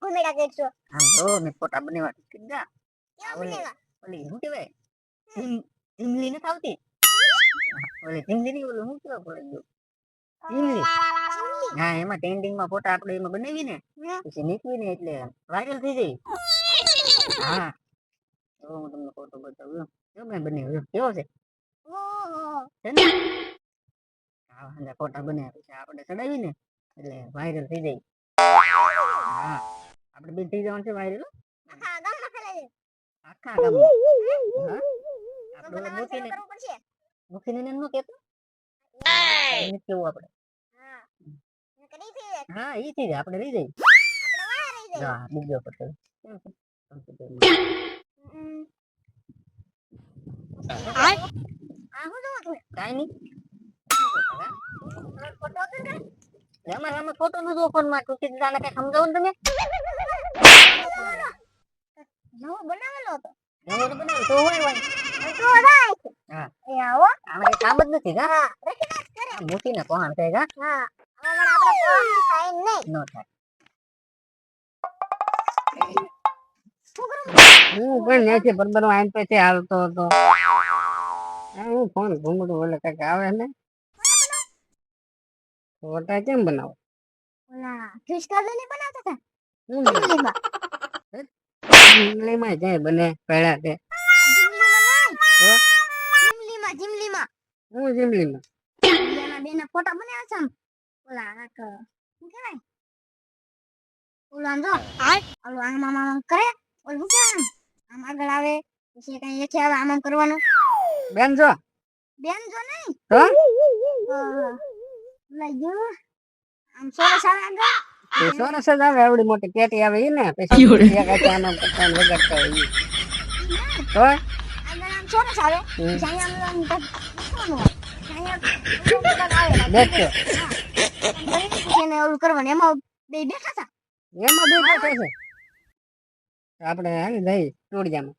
ઘુમેડા કરશો આમ જો મેં ફોટા બનાવ્યા કીધા. કેવા બનેવા ઓલી શું કહેવાય? જીમ- નથી આવતી? ઓલી જીમલી ની ઓલું શું કહેવાય પડે ગયું? હા એમાં trending માં ફોટા આપણે એમાં બનાવી ને પછી નીકળી ને એટલે વાયરલ થઈ જાય. હા. તો હું તમને ફોટો બતાવ્યો જો મેં બનાવ્યો કેવો છે? ફોટા બનાવ્યા પછી આપણે ચડાવી ને એટલે વાયરલ થઈ જાય. હા. આપણે બે જવાનું છે વાયરલ આખા ગામમાં ફેલાઈ આખા ગામમાં. હા? આપણે મૂકીને શરૂ કરવું પડશે. મૂકીને એને નો કહેતો? કેવું આપણે. હા. એ છે ઈ થઈ જાય. આપણે રહી જઈએ. હા બીજો પટેલ. આ હું જોઉં છું? કાઈ નહીં. ફોટો ને અમે ફોટો નો જો ફોનમાં કઈ સમજાવો ને તમે? નવો બનાવેલો હતો. નવો તો બનાવ્યો તો હોય હોય તો રાખ હા. એ આવો. આમાં કઈ કામ જ નથી હા રખી નાખ કરે. આ મૂકીને કોણ હા આમાં આપણે કોણ થાય નહીં. નો થાય. હું પણ ત્યાંથી બરોબર આઈન પછી હાલતો હતો. હું ફોન ઘૂમડું ઓલે કંઈક આવે ને? ફોટા કેમ બનાવો? ઓલા કાર્ડ ને બનાવતા હતા? હું? જિંદગીમાં ઇંગ્લીમાં જાય બને પહેલા તે. જિંદગીમાં જિંદગીમાં હું? જીમલીમાં. એના બેના ફોટા બનાવ્યા છે ઓલા આક શું કહેવાય? ઓલું જો ઓલું આમ આમ આમ કરે. ઓલું શું કહેવાય આમ? આગળ આવે પછી કઈ હેઠે આવે આમ આમ કરવાનું. બેન જો. બેન જો નહીં. તો લઈ ગયો. આમ સોરસ આવે આગળ જ આવે આવડી મોટી પેટી આવે ઈ ને પછી વગાડતા હોય તો આગળ આમ સરસ. આમ એને ઓલું કરવાનું. એમાં બે બેઠા હતા. એમાં બે બેઠો છે. આપણે હાલ જઈ ટોળિયામાં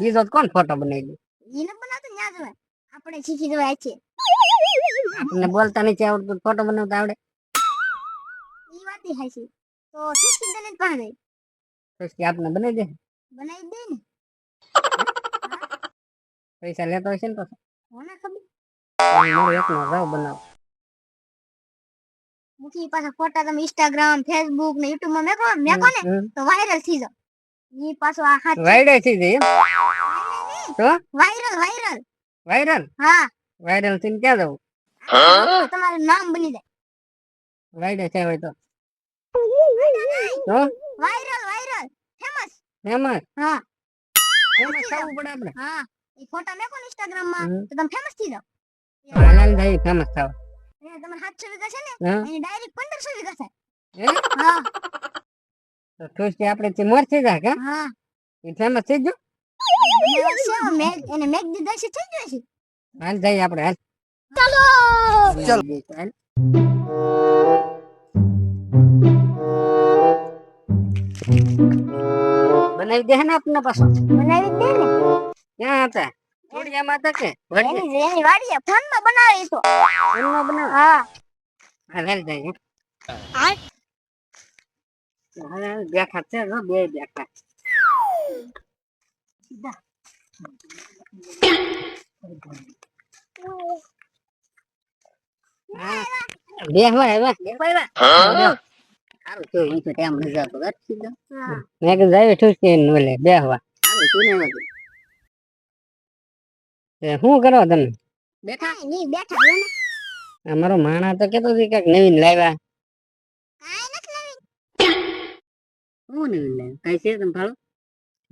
બીજો કોણ ફોટો બનાવી દે? એને બનાવતો ન્યા જ હોય. આપણે શીખી જવાય છે. આપણને બોલતા નથી આવડતું ફોટો બનાવતા આવડે. ઈ વાત એ હાચી. તો શીખી દે ને પણ પછી આપને બનાવી દે. બનાવી દે ને. પૈસા લેતો હશે ને તો કોને ખબર? મારો એકનો રાવ બનાવ. મુખી પાછા ફોટા તમે ઇન્સ્ટાગ્રામ ફેસબુક ને યુટ્યુબમાં મેકો મેકો ને તો વાયરલ થઈ જાવ ઈ પાછો આ હાથ વાયરલ થઈ જાય? તો? વાયરલ વાયરલ વાયરલ હા. વાયરલ થઈને ક્યાં જવું? તમારું નામ બની જાય. વાયરલ છે હોય તો. તો? વાયરલ વાયરલ ફેમસ ફેમસ હા. ફેમસ થવું પડે આપણે. હા. એ ફોટા મેકો ઇન્સ્ટાગ્રામમાં. તો તમે ફેમસ થઈ જાવ હાલાલ થાય ફેમસ થાવ. તમારે સાતસો વીઘા છે ને એની ડાયરેક્ટ પંદરસો વીઘા થાય. હા. તો ખુશથી આપણે મોર થઈ જાય કે? હા. એ ફેમસ થઈ ગયું? બનાવી દે ને આપને પાછો બનાવી દે ને ક્યાં હતા કે વડીએ એની તો ફોનમાં બનાવ હા હાલ જઈએ હાલ, બેઠા છે બે બેઠા. હા બેહવા આવ્યા દેખો આવ્યા સારું થયું ઈ તો ટાઈમ નથી આવતો ઘર સીધો હા મેં કીધું આવી ઠૂસકી ને ઓલે બેહવા સારું થયું ને એમાંથી. તે શું કરો તમે બેઠા કાંઈ નહીં બેઠા હો ને અમારો માણા તો કેતો હતી કંઈક નવીન લાવ્યા કાંઈ નથી લાવી શું નહીં લે કઈ છે તમે ભાડું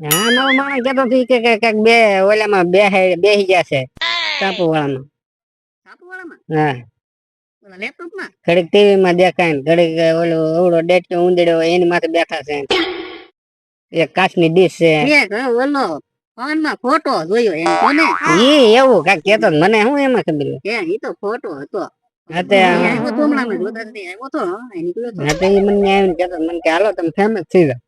હા નવો માણસ કેતો હતી કે કંઈક બે ઓલામાં બે બેહી ગયા છે સાપુ વાળામાં હા. ઓલા લેપટોપમાં? ઘડીક ટીવી માં દેખાય ને ઘડીક ઓલો ઓવડો ડેટકો ઉંદડ્યો એની માથે બેઠા છે એક કાચની ડીશ છે. એક ઓલો ફોનમાં ફોટો જોયો એમ કોને? ઈ એવું કાંઈક કેતો મને હું એમાં ખબર કે ઈ તો ફોટો હતો. મને કેતો મને કે હાલો તમે ફેમસ થઈ જાઓ.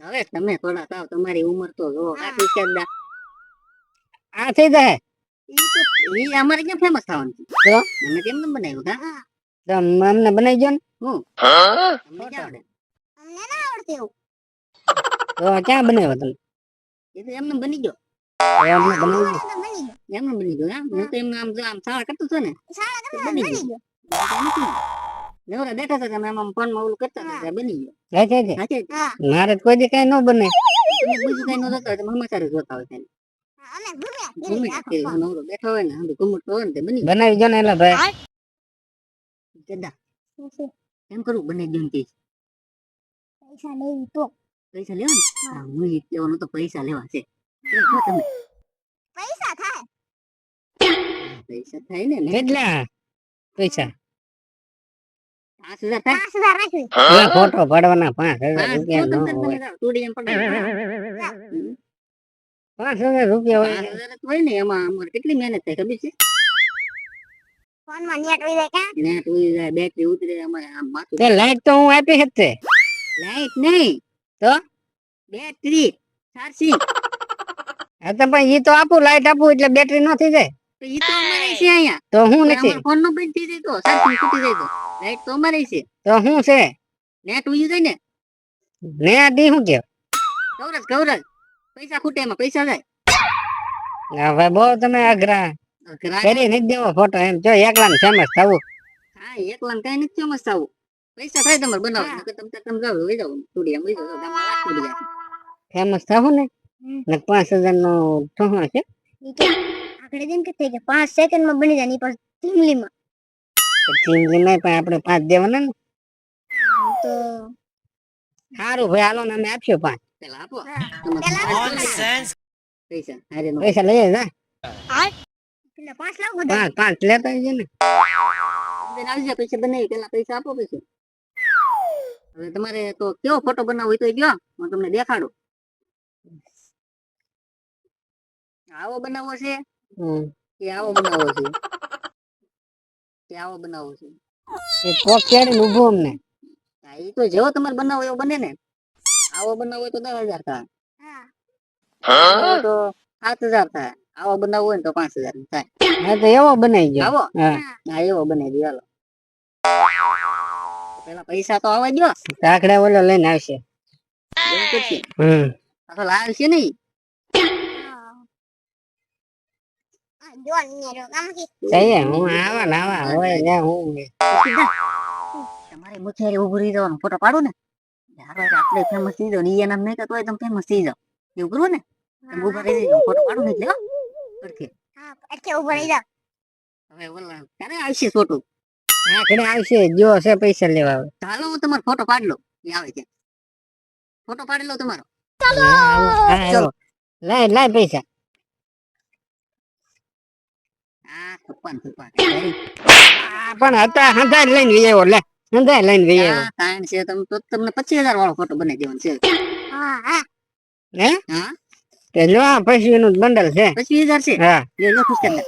હવે તમે થોડા થાવ તમારી ઉંમર તો જો આટલી છે આ થઈ જાય. ઈ અમારે ક્યાં ફેમસ થવાનું છે? તો? અમે કેમ કેમ બનાવ્યું? હા તો અમને બનાવી જો ને. તમને ક્યાં આવડે? અમને ના આવડતું એવું. તો ક્યાં બનાવ્યો તમે? એ તો એમને બની ગયો. એમ બનાવી બની ગયો. એમને બની ગયો હા? હું તો એમને આમ જો આમ સાળા કરતો હતો ને. બની ગયો. ગયો નવરા બેઠા હતા તમે આમ ફોનમાં ઓલું કરતા હતા બની ગયો. છે છે છે. સાચે જ. હા. મારે કોઈ દી કઈ ન બને. બીજું કઈ ન જોતા હોય તો જોતા હોય છે હા, અમે ભૂમ્યા ગમે આખો તે નવરો બેઠો હોય ને આમ ઘુમટતો હોય ને તે બની બનાવી જો ને એટલે ભાઈ. ગયો કેદા શું છે? એમ કરું? બની ગયું ને તે. પૈસા લેવી તો. પૈસા લેવા ને હા હું ઈ તો પૈસા લેવા છે. તમે? પૈસા થાય. પૈસા થાય ને ને કેટલા? પૈસા. પાંચ હજાર પાંચ હજાર રાખવી ફોટો પાડવાના પાંચ હજાર રૂપિયા પાંચ હજાર રૂપિયા હોય હજાર હોય ને એમાં અમારે કેટલી મહેનત થાય ખબર છે? ફોનમાં નેટ વઈ જાય ક્યાં? નેટ ઉડી જાય બેટરી ઉતરે અમારે આમ માથું તે લાઈટ તો હું આપી જ તે. લાઈટ નહીં તો? Battery charging. હા તો પણ એ તો આપું લાઈટ આપું એટલે બેટરી ન થઈ જાય. ઈ તો અમારે છે અહીંયા. તો હું નથી. ફોન નો બંધ થઈ જાય તો ચાર્જિંગ તૂટી જાય તો લાઈટ તો અમારે છે. તો હું છે? નેટ ઉડી જાય ને? ને આ દી હું કે કવરજ કવરજ પૈસા ખૂટે એમાં પૈસા જાય. હવે બહુ તમે અઘરા. કરી નથી દેવો ફોટો એમ. જો એકલા ને ફેમસ થવું. હા એકલા કઈ નથી ફેમસ થવું. પૈસા થાય તમારે બનાવો નકર તમે તમે જાવ વઈ જાવ તૂટી એમ જાવ ફેમસ થવું ને? ને પાંચ હજાર નો છે? ઈ કે કે થઈ કે પાંચ સેકન્ડમાં બની જાય ની પાછું ધીમલી માં પણ આપણે પાંચ દેવાના ને? તો સારું ભાઈ હાલો ને અમે આપશું પાંચ. પેલા આપો. પૈસા. અરે પૈસા લઈએ જા એટલે પાંચ લાવો બધા. પાંચ પાંચ લેતા આવજો ને. બેન આવી પૈસા બનાવી પેલા પૈસા આપો પછી. હવે તમારે તો કેવો ફોટો બનાવવો હોય તો ગયો હું તમને દેખાડું. આવો બનાવવો છે. કે આવો બનાવો છે. કે આવો બનાવો છે. એ પોક અમને. તો જેવો તમારે બનાવો એવો બને ને. આવો બનાવો તો દસ હજાર થાય. તો સાત હજાર થાય. આવો બનાવવો હોય ને તો પાંચ હજાર થાય. હા તો એવો બનાવી ગયો. આવો? હા. એવો બનાવી દો હાલો. પેલા પૈસા તો આવવા દો કાકડા ઓલો લઈને આવશે. હમ. લાવશે નહીં હા. હું આવા હોય હું તમારે મુઠિયારે ઉભું રહી જવાનું ફોટો પાડું ને હારો આપણે ફેમસ થઈ જાવ ને ઈ એના મેં તોય તમે ફેમસ થઈ જાવ એવું કરવું ને તમે ઊભા રહી જજો ફોટો પાડું ને એટલે. હા એટલે ઊભો રહી જાવ હવે બોલા ક્યારે આવશે આખડે આવશે જો છે પૈસા લેવા આવે. ચાલો હું તમારો ફોટો પાડી લઉં એ આવે છે ફોટો પાડી લઉં તમારો. હા, લાય લાય પૈસા આ છપ્પન છપ્પન આ પણ હતા હંધાય લઈને વી આવ્યો લે. હંધાય લઈને વી આવ્યો. કાંઈ છે. તમે તો તમને પચીસ હજાર વાળો ફોટો બનાવી દેવાનો છે. હા હા. હે? હા. તે જો આ પૈસા નું બંડલ છે. પચીસ હજાર છે? હા. લ્યો, લો ખુશ કરી.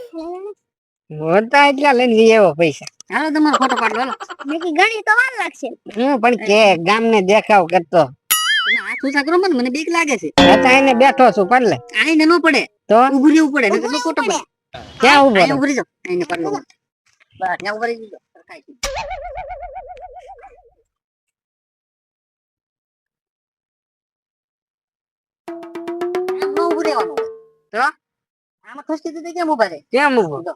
હોતા એટલા લઈને વી આવ્યો પૈસા. હાલો તમારો ફોટો પાડો હાલો. બાકી ઘણી તો વાર લાગશે. હું પણ કે ગામ ને દેખાવ કરતો. તમે કરો મને મને બીક લાગે છે. બેઠો છું પડે લે. આઈને ન પડે. તો? રહેવું પડે નકર ફોટો પડે. ક્યાં ઊભો અહીંયા ઉભરી ઊભી રહી જાઓ આઈને બસ ત્યાં ઊભા રહી સરખાઈ હોય. તો? આમાં ખસકી દીધી કેમ ઊભા રહે? ઊભો?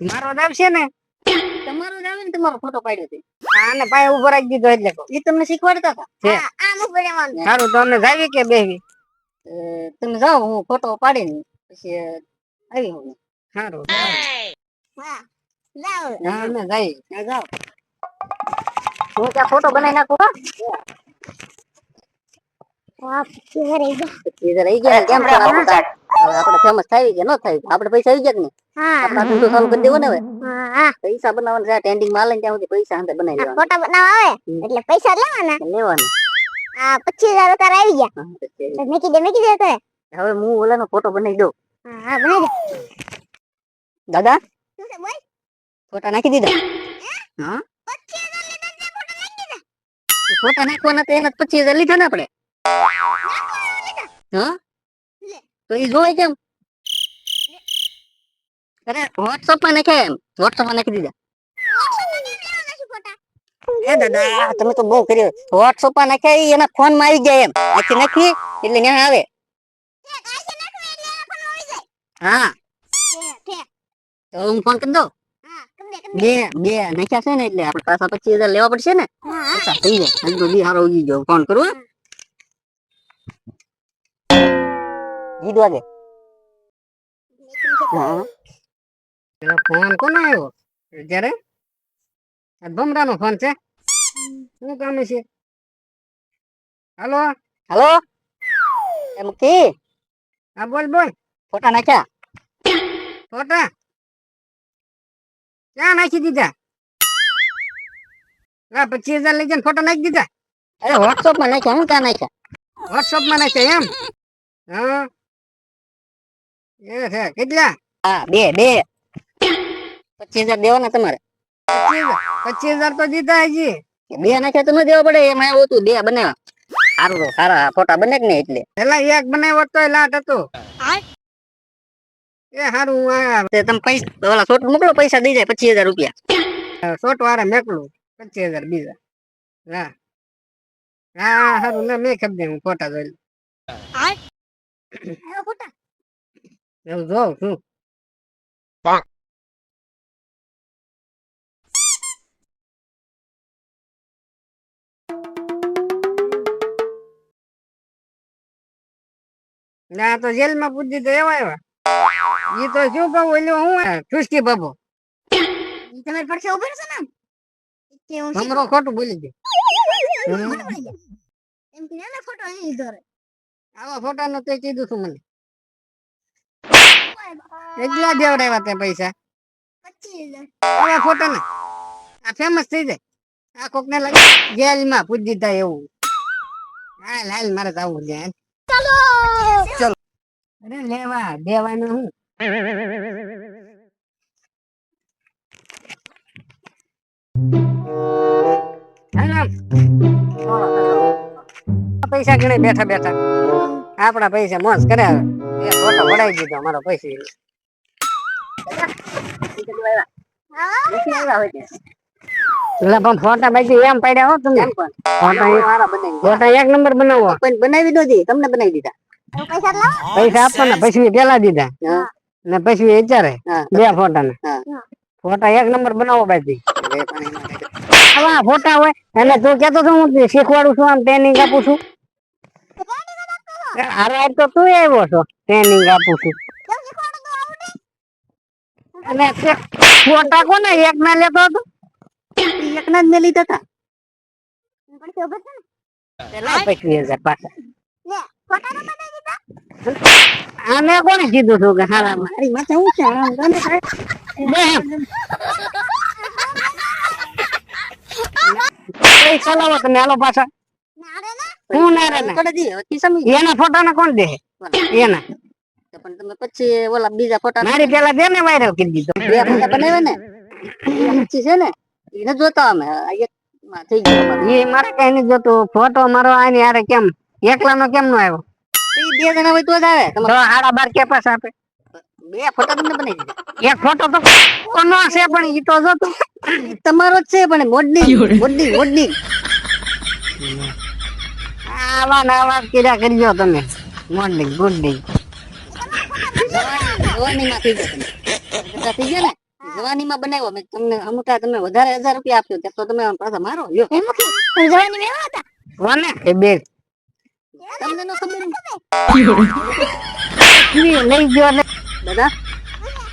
મારો દાવ છે ને. તમારો આવે ને તમારો ફોટો પાડ્યો છે. આને પાય ઊભો રાખી દીધો એટલે કહું. એ તમને શીખવાડતા હતા. હા આમ ઊભો રહેવાનું સારું તો જાવી કે બેહવી તમે જાઓ હું ફોટો પાડીને પછી આવી હું સારું હા જાઓ હા. જાઓ. હું ત્યાં ફોટો બનાવી નાખું હા. ફેમસ થાય કે ન થાય પૈસા આવી ગયા કે નહીં? હા. ધંધો ચાલુ કરી દેવો ને હવે. હા પૈસા બનાવવાના છે ટ્રેન્ડિંગમાં લઈને ત્યાં સુધી પૈસા હાથે બનાવી આ ફોટા બનાવવા આવે એટલે પૈસા લેવાના. લેવાના. આ પચીસ હજાર તાર આવી ગયા. મેકી દે મેકી દે તો હવે હું ઓલાનો ફોટો બનાવી દઉં. હા હા બનાવી દે. દાદા? ફોટા નાખી દીધા? હા? ફોટા નાખવાના તો એના પચીસ હજાર લીધા ને આપણે? હા. તો એ કેમ અરે વોટ્સઅપમાં નાખે એમ. માં નાખી દીધા. એ દાદા તમે તો બહુ કર્યો. વોટ્સઅપમાં નાખ્યા એના ફોનમાં આવી જાય એમ. આખી નાખી, એટલે ન્યા આવે. હા. તો હું ફોન કરી દઉં? બે બે નાખ્યા છે ને એટલે આપણે પાછા પચીસ હજાર લેવા પડશે ને. થઈ જાય. હજુ બી હારો ઉગી ગયો. ફોન કરું હે? જી આગે હા. પેલો ફોન કોનો આવ્યો? જ્યારે? આ ભમરાનો ફોન છે? શું કામ છે? હાલો? હલો? એમ કે હા બોલ બોલ. ફોટા નાખ્યા? ફોટા? ક્યાં નાખી દીધા? લા પચીસ હજાર લઈ જઈને ફોટા નાખી દીધા. અરે વોટ્સઅપમાં નાખ્યા હું ક્યાં નાખ્યા? વોટ્સઅપમાં નાખ્યા એમ? હા. એ છે? કેટલા? હા બે બે. પચીસ હજાર દેવાના તમારે. પચીસ હજાર? તો દીધા હજી. બે નાખ્યા તો ન દેવા પડે એમાં એવું હતું બે બનાવ્યા. સારું સારા ફોટા બને કે નહીં એટલે? પેલા એક બનાવ્યો તો લાટ હતો. એ હારું આ તે તમે પૈસા ઓલા છોટ મોકલો પૈસા દઈ જાય પચીસ હજાર રૂપિયા. શોટ વાળા મેકલું પચીસ હજાર બીજા. હા. હા સારું ના મેં ખબર હું ફોટા જોઈ. એવું જોઉં છું ના તો જેલમાં પૂછી તો એવા એવા. એ તો શું કહું ઓલું હું ચુસ્કી બાબુ. બાબો પડશે પડખે ઊભો ને કે ભમરો ખોટું બોલી દે એમ કે એના ફોટો અહીં લીધો આવા ફોટા નો તે કીધું તું મને. એટલા દેવડાવ્યા તે પૈસા. હવે ખોટા ના. આ ફેમસ થઈ જાય. આ કોક ને લાગે જેલમાં પૂજી દીધા એવું. હાલ હાલ મારે જવું છે ચલો! અરે લેવા દેવાનું હું? પૈસા ગણે બેઠા બેઠા. આપણા પૈસા મોજ કરે. એ ફોટો પડાઈ દીધો અમારો પૈસા. પણ ફોટા બાકી એમ પડ્યા હો તમે ફોટા એક- નંબર બનાવો. બનાવી દો તમને બનાવી દીધા. પૈસા લાવો. પૈસા આપવાના પછી પેલા દીધા. ને પછી વિચારે બે ફોટા ને ફોટા એક નંબર બનાવો બાકી. આવા ફોટા હોય અને તું કેતો તો હું શીખવાડું છું આમ ટ્રેનિંગ આપું છું. આજ તો તું આવ્યો છો ટ્રેનિંગ આપું છું. અને ફોટા કોને એક ના લેતો હતો? એક ના જ મેં લીધા હતા. છે આને કોને કીધું હતું કે હારા મારી માથે હું છે? થાય. તમે હાલો પાછા. હું એના ફોટા ને કોણ દે? એના. પણ તમે પછી ઓલા બીજા ફોટા મારી પેલા દે ને વાયરલ કરી દીધો. બે ફોટા બનાવ્યા ને? એ પછી છે ને એને જોતા અમે. એક થઈ ગયો એ મારે કઈ નથી જોતું. ફોટો મારો આની હારે કેમ? એકલા નો કેમ નો આવ્યો? તો બે જણા હોય તો જ આવે. તમારો હાડા બાર કે પાસ આપે. બે ફોટા તમને બનાવી દીધા. એક ફોટો તો કોનો છે પણ ઈ તો જોતો. તમારો જ છે પણ મોડની મોડની મોડની આવા ને કર્યા કરજો તમે. Morning good day. જવાની થઈ ગયો થઈ ગયા ને? જવાની બનાવ્યો. મેં તમને અમુકા તમે વધારે હજાર રૂપિયા આપ્યો ત્યાં તો તમે પાછા મારો લ્યો. એ મુખી તમે જવાની મેવા હતા? કોને? એ બે. તમને નો ખબર લઈ ગયો ને. દાદા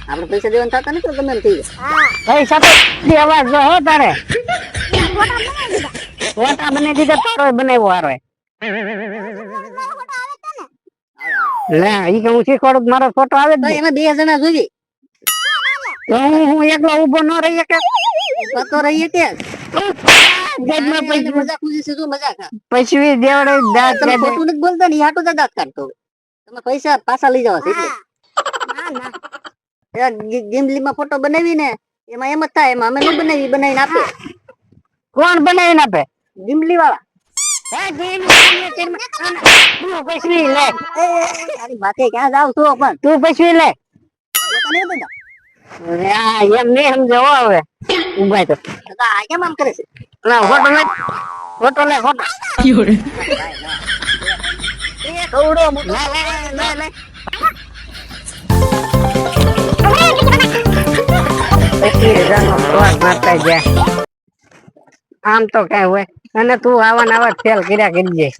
આપણે પૈસા દેવાના થતા નથી તો તમે એમ થઈ ગયા. હા પૈસા તો દેવા જો હો તારે. ફોટા બનાવી દીધા. તારો બનાવ્યો હારો ને લે ઈ કે હું શીખવાડું મારો ફોટો આવે તો એમાં બે જણા જોઈએ તો હું હું એકલો ઊભો ન રહી શકે. તો રહીએ કે ગજમાં પૈસા મજાક પૂછી છે શું મજાક હા. પૈસી દેવડે દાંત તમે ખોટું નથી બોલતા ને ઈ દાંત કાઢતો તમે પૈસા પાછા લઈ જવા ગીમલી એટલે ગીમલીમાં ફોટો બનાવી ને એમાં એમ જ થાય એમાં અમે ન બનાવી બનાવીને આપે. કોણ બનાવીને આપે? ગીમલી વાળા ક્યાં જાવ છો પણ? તું પૈસવી લે. એમ નહીં સમજો હવે. ઊભા તો તો કેમ આમ કરે છે? ફોટો લે. ફોટો લે ફોટો. કવડો લે લે લે લે પચીસ હજારનો ફ્રોડ મારતા જાય આમ તો કઈ હોય. અને તું આવા ને આવા ફેલ કર્યા કરી જાય